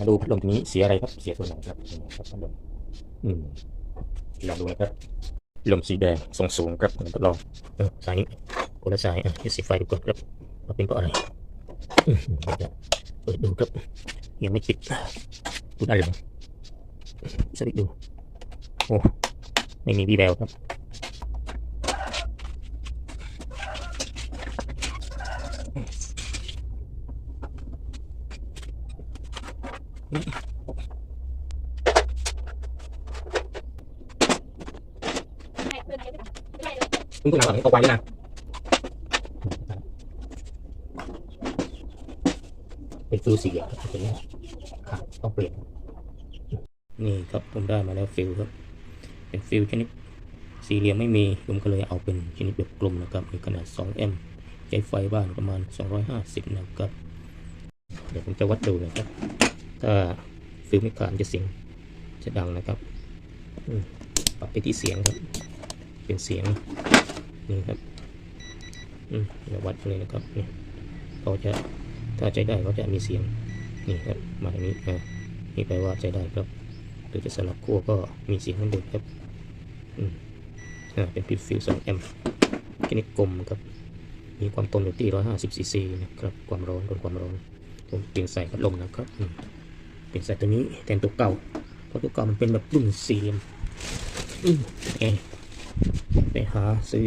มาดูพัดลมตัวนี้เสียอะไรครับ เสียตัวไหนครับครับพัดลมอืมลองดูนะครับลมสีแดงทรงสูงครับผมทดลองเออสายนี้คนละสายอะที่สีไฟดูก่อนครับว่าเป็นเพราะอะไรเดี๋ยวเปิดดูครับ ยังไม่ติดดูด้านหลังสวิตดู โอ้ไม่มีวีแววครับ คุณคุณหลังนี้ตกไวด้วยนะเป็นฟิวสีอะครับตัวนี้ครับต้องเปลี่ยน นี่ครับผมได้มาแล้วฟิลครับ เป็นฟิลชนิดสี่เหลี่ยมไม่มีผมก็เลยเอาเป็นชนิดแบบกลมนะครับ มีขนาด 2M ใช้ไฟบ้านประมาณ 250 นะครับ เดี๋ยวผมจะวัดดูนะครับ ถ้าฟิลไม่ขาดจะเสียงจะดังนะครับปรับไปที่เสียงครับ เป็นเสียงนี่ครับอืมเดี๋ยววัดเลยนะครับเนี่ยเขาจะถ้าใช้ได้เขาจะมีเสียงนี่ครับมาทางนี้อ่านี่แปลว่าใช้ได้ครับหรือจะสลับขั้วก็มีเสียงเหมือนเดิมครับอืมอ่าเป็นพิฟิลสองแอมป์ชนิดกลมครับ มีความตนอยู่ที่ร้อยห้าสิบซีซีนะครับ ความร้อนโดนความร้อนผมเปลี่ยนใส่พัดลมนะครับอืม เปลี่ยนใส่ตัวนี้แทนตัวเก่า เพราะตัวเก่ามันเป็นแบบรุ่นสี่เหลี่ยมอืมเอะไปหาซื้อ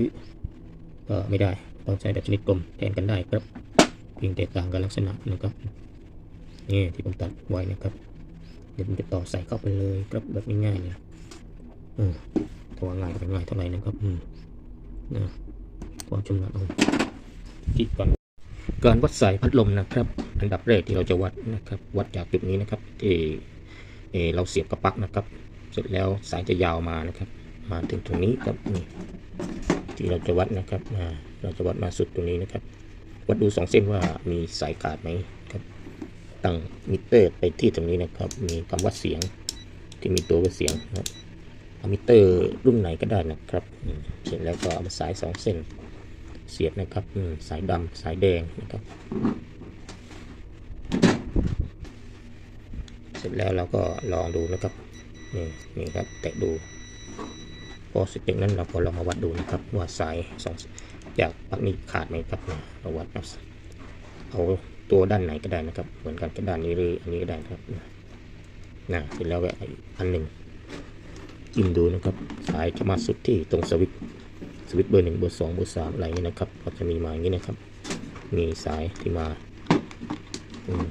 ก็ไม่ได้ต้องใช้แบบชนิดกลมแทนกันได้ครับเพียงแต่ต่างกันลักษณะนะครับนี่ที่ผมตัดไว้นะครับ เดี๋ยวผมจะต่อใส่เข้าไปเลยครับแบบง่ายๆเลยอืมตัวง่ายก็ง่ายเท่าไหร่นะครับอืมนะความชำนาญเอาคิดก่อนการวัดสายพัดลมนะครับ อันดับแรกที่เราจะวัดนะครับวัดจากจุดนี้นะครับที่เอเราเสียบกระปักนะครับ เสร็จแล้วสายจะยาวมานะครับ มาถึงตรงนี้ครับนี่ที่เราจะวัดนะครับอ่าเราจะวัดมาสุดตรงนี้นะครับ วัดดูสองเส้นว่ามีสายขาดไหมครับตั้งมิเตอร์ไปที่ตรงนี้นะครับ มีคำวัดเสียงที่มีตัววัดเสียงนะครับมิเตอร์รุ่นไหนก็ได้นะครับ เสร็จแล้วก็เอาสายสองเส้นเสียบนะครับสายดำสายแดงนะครับ เส ร็จแล้วเราก็ลองดูนะครับนี่นี่ครับแตะดูพอเสร็จจากนั้นเราก็ลองมาวัดดูนะครับว่าสายสองจากปักนี้ขาดไหมครับเราวัดเอาตัวด้านไหนก็ได้นะครับ เหมือนกันกับด้านนี้หรืออันนี้ก็ได้นะครับนะเสร็จแล้วก็อันหนึ่งจิ้มดูนะครับสายจะมาสุดที่ตรงสวิตช์สวิตช์เบอร์หนึ่งเบอร์สองเบอร์สามอะไรอย่างนี้นะครับก็จะมีมาอย่างนี้นะครับ มีสายที่มาอืม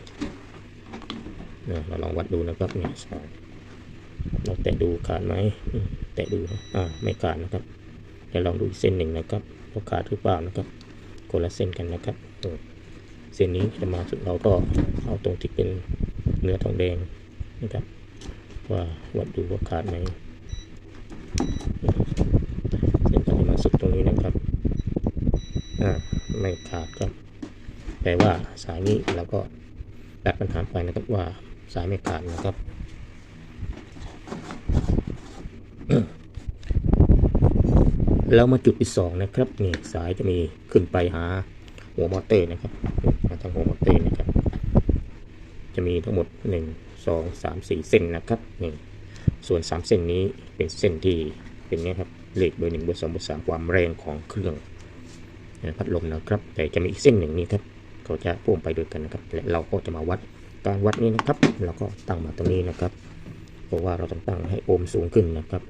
เราลองวัดดูนะครับเนี่ยสายเราแตะดูขาดไหมแตะดูอ่าไม่ขาดนะครับเดี๋ยวลองดูเส้นหนึ่งนะครับว่าขาดหรือเปล่านะครับคนละเส้นกันนะครับเส้นนี้จะมาสุดเราก็เอาตรงที่เป็นเนื้อทองแดงนะครับ ว่าวัดดูว่าขาดไหมเส้นที่มาสุดตรงนี้นะครับอ่าไม่ขาดครับแปลว่าสายนี้เราก็ตัดปัญหาไปนะครับว่า สายไม่ขาดนะครับ แล้วมาจุดที่สองนะครับนี่สายจะมีขึ้นไปหาหัวมอเตอร์นะครับมาทางหัวมอเตอร์นะครับ จะมีทั้งหมดหนึ่งสองสามสี่เส้นนะครับนี่ส่วนสามเส้นนี้เป็นเส้นที่เป็นนี้ครับเลขเบอร์หนึ่งเบอร์สองเบอร์สามความแรงของเครื่องพัดลมนะครับ แต่จะมีอีกเส้นหนึ่งนี่ครับเขาจะพ่วงไปด้วยกันนะครับและเราก็จะมาวัด การวัดนี้นะครับ เราก็ตั้งมาตรงนี้นะครับ เพราะว่าเราต้องตั้งให้โอห์มสูงขึ้นนะครับ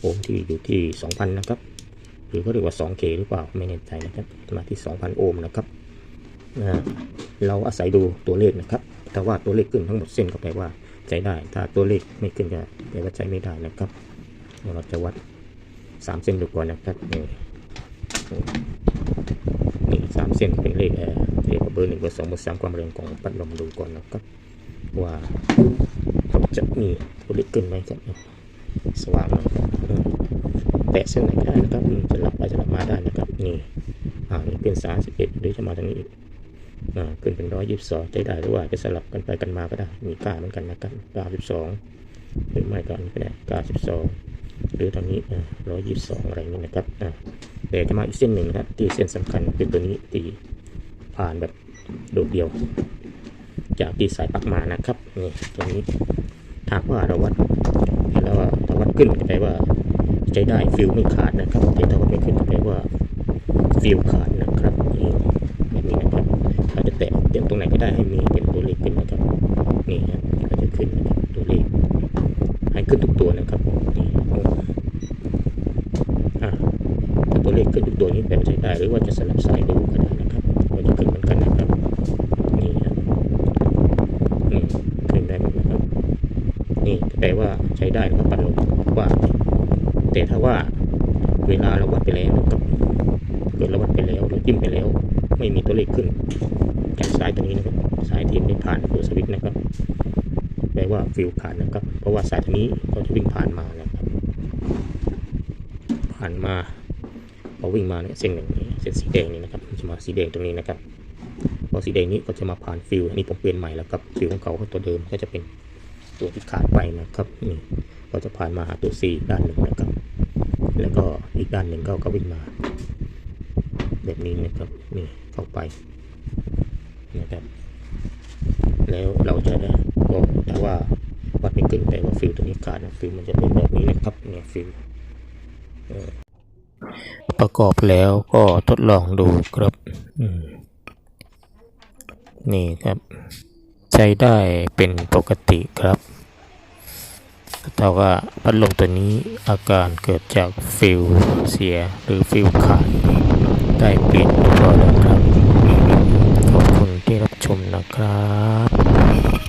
โอห์มที่อยู่ที่ 2,000 นะครับ หรือเขาเรียกว่า 2K หรือเปล่าไม่แน่ใจนะครับ มาที่ 2,000 โอห์มนะครับ เราอาศัยดูตัวเลขนะครับถ้าว่าตัวเลขขึ้นทั้งหมดเส้นก็แปลว่าใช้ได้ ถ้าตัวเลขไม่ขึ้นก็แปลว่าใช้ไม่ได้นะครับ เราจะวัด 3 เส้นดูก่อนนะครับนี่สามเส้นเป็นเลขเอ่อเบอร์หนึ่งเบอร์สองเบอร์สามความแรงของพัดลมดูก่อนนะครับ ว่าจะมีตัวเลขขึ้นไหมครับสว่างหน่อยครับอืมแตะเส้นไหนก็ได้นะครับอืมสลับไปสลับมาได้นะครับนี่อ่านี่เป็นสามสิบเอ็ดหรือจะมาทางนี้อีกอ่าขึ้นเป็นร้อยยี่สิบสองใช้ได้หรือว่าจะสลับกันไปกันมาก็ได้มีก้าเหมือนกันนะครับเก้าสิบสองหรือไม่ก็อันนี้ก็ได้เก้าสิบสองหรือทางนี้ร้อยยี่สิบสองอะไรนี้นะครับอ่าแต่จะมาอีกเส้นหนึ่งนะครับที่เส้นสำคัญคือตัวนี้ที่ผ่านแบบ โดดเดี่ยว จากที่สายปักมานะครับนี่ตัวนี้ถ้าหากว่าเราวัดแล้วว่าถ้าวัดขึ้นก็แปลว่าใช้ได้ฟิลไม่ขาดนะครับแต่ถ้าวัดไม่ขึ้นก็แปลว่าฟิลขาดนะครับนี่แบบนี้นะครับเราจะแตะเต็มตรงไหนก็ได้ให้มีเป็นตัวเลขขึ้นนะครับนี่ครับก็จะขึ้นนะครับตัวเลขให้ขึ้นทุกตัวนะครับนี่อ่าตัวเลขขึ้นทุกตัวนี้แปลว่าใช้ได้หรือว่าจะสลับสายดูก็ได้นะครับก็จะขึ้นเหมือนกันนะครับ นี่ครับนี่ขึ้นได้หมดนะครับ นี่แปลว่าใช้ได้นะครับปัดลมว่า แต่ถ้าว่าเวลาเราวัดไปแล้วนะครับเกิดเราวัดไปแล้วเราจิ้มไปแล้ว ไม่มีตัวเลขขึ้นจากสายตัวนี้นะครับสายที่ไม่ผ่านตัวสวิตช์นะครับ แปลว่าฟิลขาดนะครับ เพราะว่าสายตัวนี้เขาจะวิ่งผ่านมานะครับ ผ่านมาพอวิ่งมาเนี่ยเส้นหนึ่งนี้เส้นสีแดงนี่นะครับจะมาสีแดงตรงนี้นะครับพอสีแดงนี้ก็จะมาผ่านฟิลอันนี้ผมเปลี่ยนใหม่แล้วครับฟิลของเขาตัวเดิมก็จะเป็น ตัวที่ขาดไปนะครับนี่ก็จะผ่านมาหาตัว C ด้านหนึ่งนะครับ แล้วก็อีกด้านหนึ่งก็ก็วิ่งมา แบบนี้นะครับนี่เข้าไปนะครับ แล้วเราจะได้บอกถ้าว่าวัดไม่ขึ้นแปลว่าฟิลตัวนี้ขาดนะฟิลมันจะเป็นแบบนี้นะครับเนี่ยฟิลประกอบแล้วก็ทดลองดูครับนี่ครับ ใช้ได้เป็นปกติครับแต่ว่าพัดลมตัวนี้อาการเกิดจากฟิลเสียหรือฟิลขาดได้เปลี่ยนตัวแล้วครับ ขอบคุณที่รับชมนะครับ